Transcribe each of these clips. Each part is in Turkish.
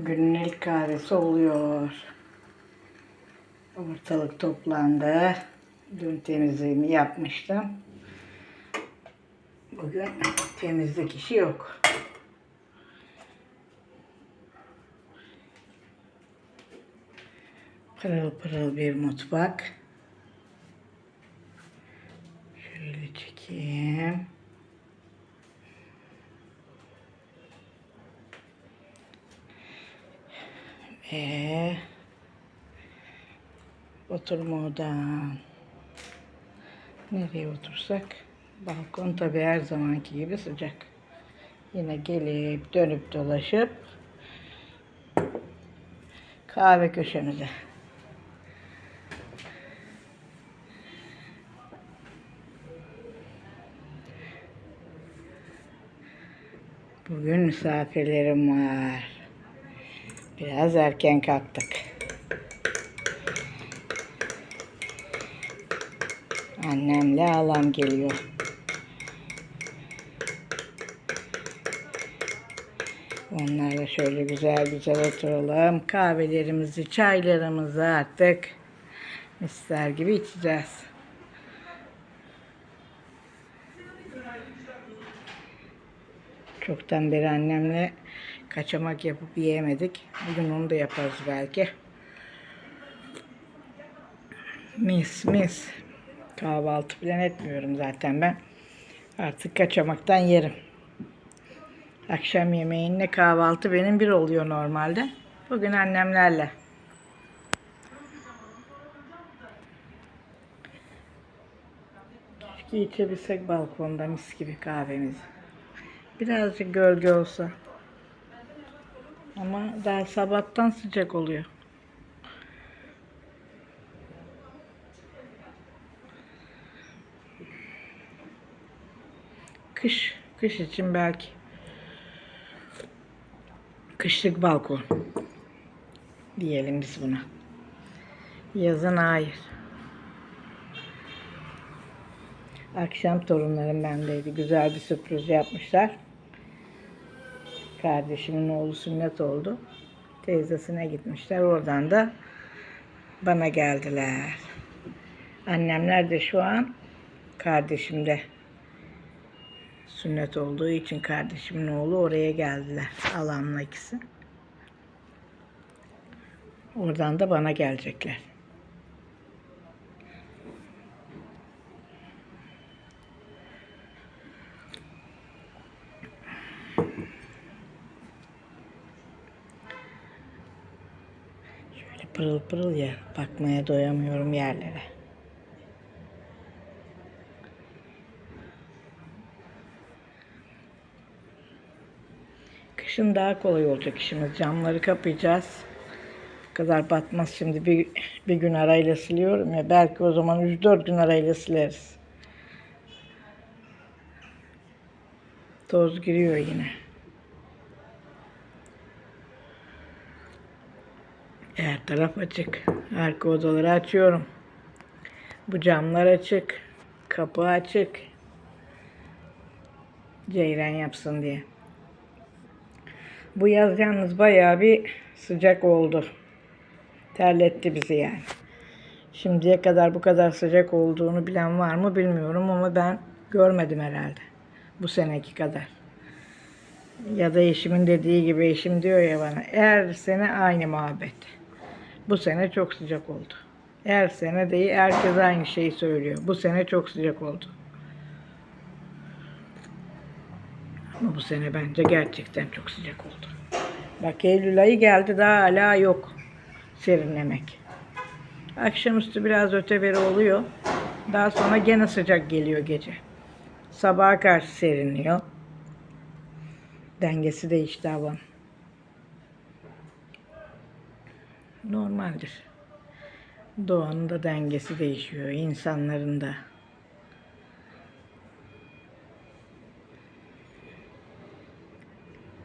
Günün ilk kahvesi oluyor. Ortalık toplandı. Dün temizliğimi yapmıştım. Bugün temizlik işi yok. Pırıl pırıl bir mutfak. Şöyle çekeyim. Ve oturma odam. Nereye otursak? Balkon tabii her zamanki gibi sıcak. Yine gelip dönüp dolaşıp kahve köşemize. Bugün misafirlerim var. Biraz erken kalktık. Annemle halam geliyor. Onlarla şöyle güzel güzel oturalım. Kahvelerimizi, çaylarımızı artık misler gibi içeceğiz. Çoktan beri annemle kaçamak yapıp yiyemedik. Bugün onu da yaparız belki. Mis mis. Kahvaltı falan etmiyorum zaten ben. Artık kaçamaktan yerim. Akşam yemeğinle kahvaltı benim bir oluyor normalde. Bugün annemlerle. Keşke içebilsek balkonda mis gibi kahvemizi. Birazcık gölge olsa. Ama daha sabahtan sıcak oluyor. Kış, kış için belki. Kışlık balkon. Diyelim biz buna. Yazın hayır. Akşam torunlarım bendeydi. Güzel bir sürpriz yapmışlar. Kardeşimin oğlu sünnet oldu. Teyzesine gitmişler. Oradan da bana geldiler. Annemler de şu an kardeşimde. Sünnet olduğu için kardeşimin oğlu oraya geldiler. Alamla ikisi. Oradan da bana gelecekler. Şöyle pırıl pırıl ya. Bakmaya doyamıyorum yerlere. Kışın daha kolay olacak işimiz. Camları kapayacağız. Bu kadar batmaz şimdi. Bir, bir gün arayla siliyorum ya. Belki o zaman 3-4 gün arayla sileriz. Toz giriyor yine. Her taraf açık. Arka odaları açıyorum. Bu camlar açık. Kapı açık. Ceyran yapsın diye. Bu yaz yalnız bayağı bir sıcak oldu. Terletti bizi yani. Şimdiye kadar bu kadar sıcak olduğunu bilen var mı bilmiyorum ama ben görmedim herhalde. Bu seneki kadar. Ya da eşimin dediği gibi eşim diyor ya bana her sene aynı muhabbet. Bu sene çok sıcak oldu. Her sene değil herkes aynı şeyi söylüyor. Bu sene çok sıcak oldu. Ama bu sene bence gerçekten çok sıcak oldu. Bak Eylül ayı geldi daha hala yok serinlemek. Akşamüstü biraz öteberi oluyor. Daha sonra gene sıcak geliyor gece. Sabaha karşı serinliyor. Dengesi değişti havanın. Normaldir. Doğanın da dengesi değişiyor. insanların da.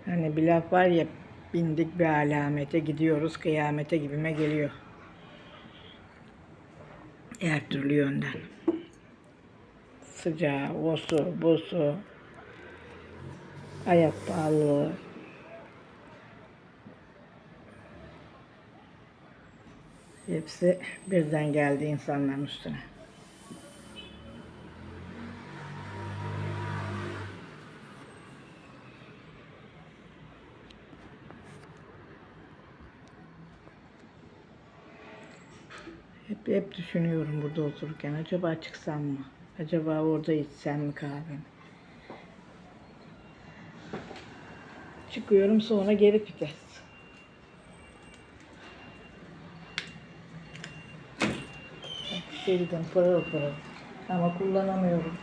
Hani bir laf var ya bindik bir alamete gidiyoruz kıyamete gibime geliyor. Her türlü yönden. Sıcağı, o su, bu su, hayat pahalılığı. Hepsi birden geldi insanların üstüne. Hep, hep düşünüyorum burada otururken. Acaba çıksam mı? Acaba orada içsem mi kahvemi? Çıkıyorum sonra geri vites. Sildim pırıl pırıl. Ama kullanamıyorum.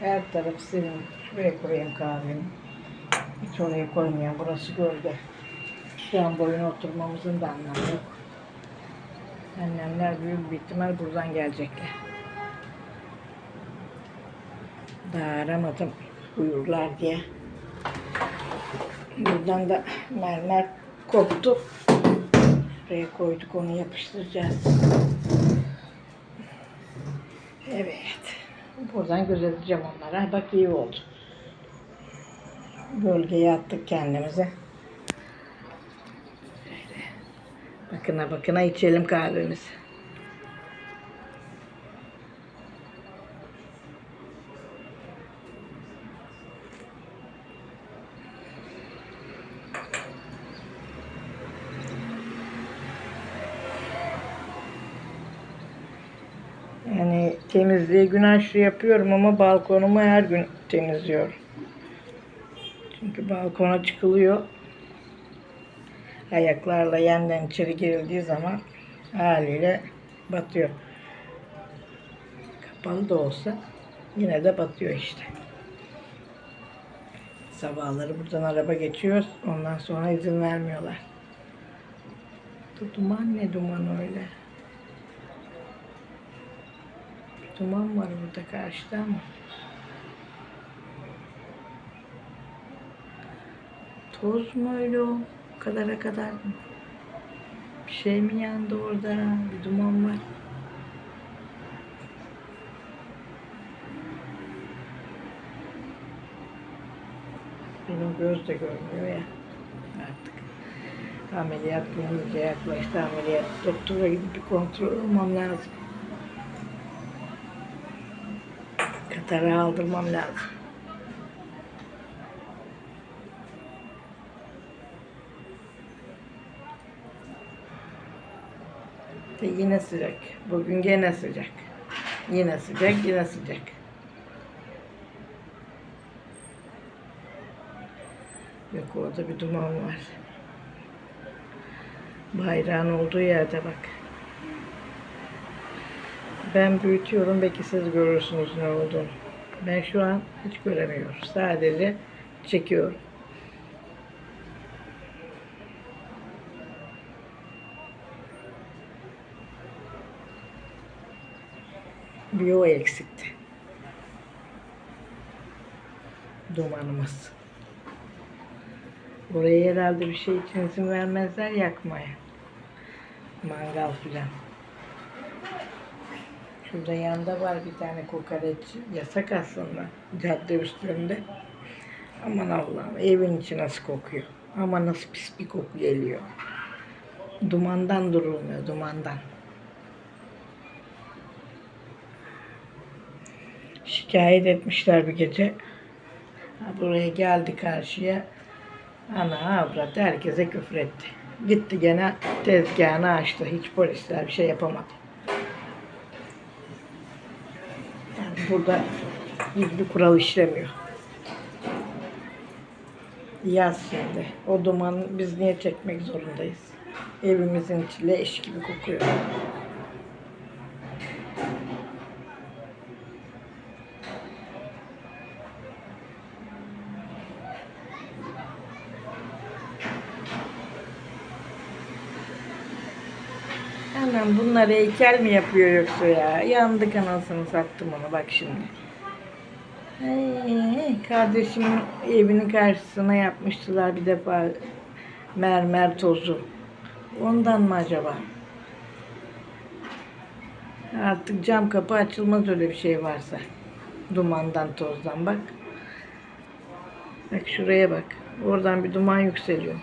Her taraf silin. Şuraya koyayım kahvemi. Hiç oraya koymayayım. Burası gölge. Şu an boyuna oturmamızın da anlamı yok. Annemler büyük bir ihtimal buradan gelecekler. Daha aramadım uyurlar diye. Buradan da mermer koptu. Buraya koyduk onu yapıştıracağız. Evet. Buradan gözeteceğim onlara. Bak iyi oldu. Bölgeye attık kendimize. Bakına bakına içelim kahvemizi. Yani temizliği gün aşırı yapıyorum ama balkonumu her gün temizliyorum. Çünkü balkona çıkılıyor. Ayaklarla yeniden içeri girildiği zaman haliyle batıyor. Kapalı da olsa yine de batıyor işte. Sabahları buradan araba geçiyor. Ondan sonra izin vermiyorlar. Duman ne duman öyle? Duman var burada karşıda ama. Toz mu öyle o? Kadara kadar mı? Bir şey mi yandı orada? Bir duman var. Benim göz de görmüyor ya artık. Ameliyat günü iyice yaklaştı. Ameliyat doktora gidip bir kontrol olmam lazım. Katara aldırmam lazım. Ve yine sıcak. Bugün gene sıcak. Yine sıcak, yine sıcak. Yok orada bir duman var. Bayrağın olduğu yerde bak. Ben büyütüyorum belki siz görürsünüz ne olduğunu. Ben şu an hiç göremiyorum. Sadece çekiyorum. Bir o eksikti. Dumanımız. Oraya herhalde bir şey için izin vermezler yakmaya. Mangal filan. Şurada yanda var bir tane kokoreç. Yasak aslında. Cadde üstünde. Aman Allah'ım evin içi nasıl kokuyor. Ama nasıl pis bir koku geliyor. Dumandan durulmuyor, dumandan. Şikayet etmişler bir gece. Buraya geldi karşıya. Ana avrat herkese küfür etti. Gitti gene tezgahını açtı. Hiç polisler bir şey yapamadı. Yani burada hiçbir kural işlemiyor. Yaz şimdi. O dumanı biz niye çekmek zorundayız? Evimizin içi leş gibi kokuyor. Anam bunlar heykel mi yapıyor yoksa ya? Yandık anasını sattım onu bak şimdi. Ay, kardeşimin evinin karşısına yapmıştılar bir defa mermer tozu. Ondan mı acaba? Artık cam kapı açılmaz öyle bir şey varsa. Dumandan tozdan bak. Bak şuraya bak. Oradan bir duman yükseliyor.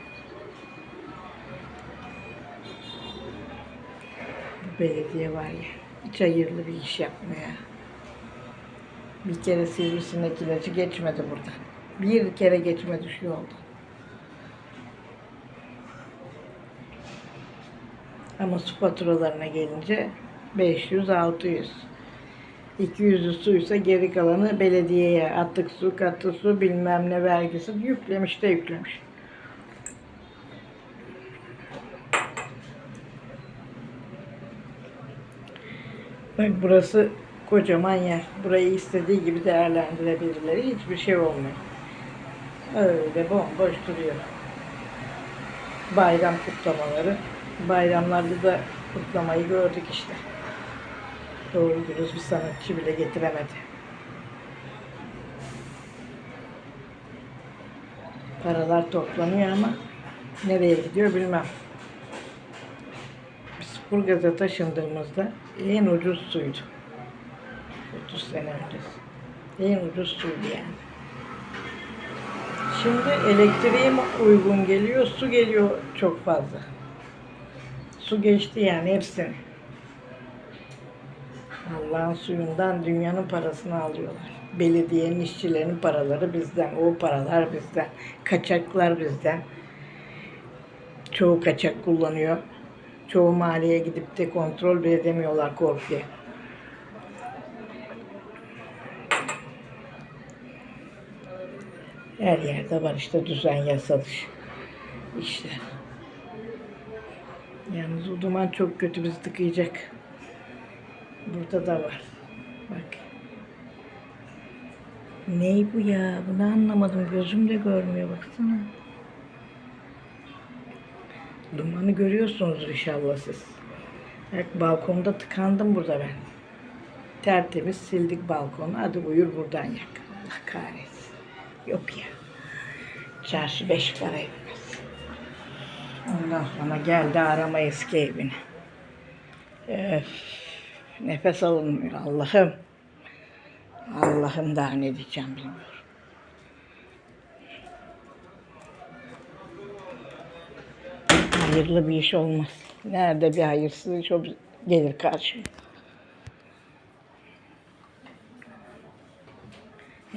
Belediye var ya. Hiç hayırlı bir iş yapmıyor ya. Bir kere sivrisinek ilacı geçmedi buradan. Bir kere geçmedi şu yoldan. Ama su faturalarına gelince 500 600. 200'ü suysa geri kalanı belediyeye attık su, katı su, bilmem ne vergisi yüklemiş de yüklemiş. Bak burası kocaman yer. Burayı istediği gibi değerlendirebilirler. Hiçbir şey olmuyor. Öyle bomboş duruyor. Bayram kutlamaları. Bayramlarda da kutlamayı gördük işte. Doğru dürüst bir sanatçı bile getiremedi. Paralar toplanıyor ama nereye gidiyor bilmem. Burgaz'a taşındığımızda en ucuz suydu. 30 sene öncesi. En ucuz suydu yani. Şimdi elektriğe mi uygun geliyor, su geliyor çok fazla. Su geçti yani hepsini. Allah'ın suyundan dünyanın parasını alıyorlar. Belediyenin işçilerinin paraları bizden, o paralar bizden, kaçaklar bizden. Çoğu kaçak kullanıyor. Çoğu mahalleye gidip de kontrol bile edemiyorlar korkuya. Her yerde var işte düzen yasa dışı işler. Yalnız o duman çok kötü bizi tıkayacak. Burada da var. Bak. Ney bu ya? Bunu anlamadım. Gözüm de görmüyor. Baksana. Dumanı görüyorsunuz inşallah siz. Bak balkonda tıkandım burada ben. Tertemiz sildik balkonu. Hadi buyur buradan yak. Allah kahretsin. Yok ya. Çarşı beş para etmez. Ondan sonra geldi arama eski evini. Öf, nefes alınmıyor Allah'ım. Allah'ım daha ne diyeceğim bilmiyorum. Hayırlı bir iş olmaz. Nerede bir hayırsız iş gelir karşıma.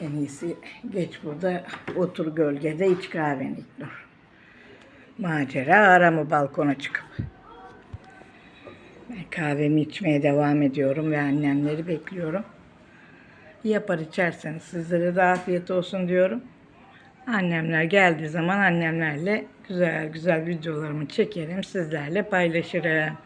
En iyisi geç burada otur gölgede iç kahveni dur. Macera aramı balkona çıkıp. Ben kahvemi içmeye devam ediyorum ve annemleri bekliyorum. Yapar içerseniz sizlere de afiyet olsun diyorum. Annemler geldiği zaman annemlerle güzel güzel videolarımı çekerim, sizlerle paylaşırım.